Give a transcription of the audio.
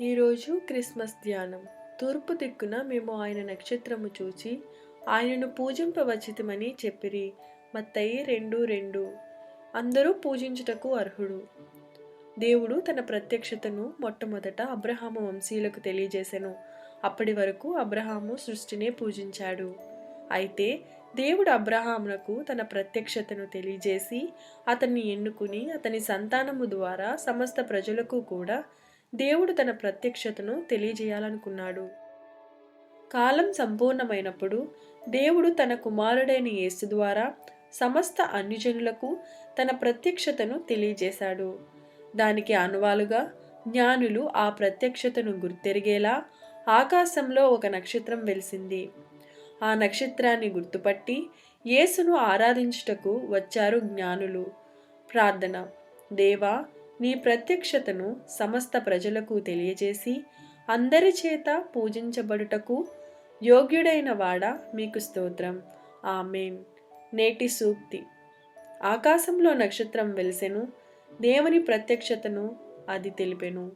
ఈరోజు క్రిస్మస్ ధ్యానం. తూర్పు దిక్కున మేము ఆయన నక్షత్రము చూచి ఆయనను పూజింపవచితమని చెప్పిరి. మత్తయి రెండు రెండు. అందరూ పూజించుటకు అర్హుడు. దేవుడు తన ప్రత్యక్షతను మొట్టమొదట అబ్రహాము వంశీయులకు తెలియజేసెను. అప్పటి వరకు అబ్రహాము సృష్టినే పూజించాడు. అయితే దేవుడు అబ్రహామునకు తన ప్రత్యక్షతను తెలియజేసి అతన్ని ఎన్నుకుని అతని సంతానము ద్వారా సమస్త ప్రజలకు కూడా దేవుడు తన ప్రత్యక్షతను తెలియజేయాలనుకున్నాడు. కాలం సంపూర్ణమైనప్పుడు దేవుడు తన కుమారుడైన యేసు ద్వారా సమస్త అన్యజనులకు తన ప్రత్యక్షతను తెలియజేశాడు. దానికి అనువాలుగా జ్ఞానులు ఆ ప్రత్యక్షతను గుర్తెరిగేలా ఆకాశంలో ఒక నక్షత్రం వెలిసింది. ఆ నక్షత్రాన్ని గుర్తుపట్టి యేసును ఆరాధించుటకు వచ్చారు జ్ఞానులు. ప్రార్థన దేవా నీ ప్రత్యక్షతను సమస్త ప్రజలకు తెలియజేసి అందరి చేత పూజించబడుటకు యోగ్యుడైన వాడ మీకు స్తోత్రం. ఆ మేన్ నేటి సూక్తి. ఆకాశంలో నక్షత్రం వెలిసెను దేవుని ప్రత్యక్షతను అది తెలిపెను.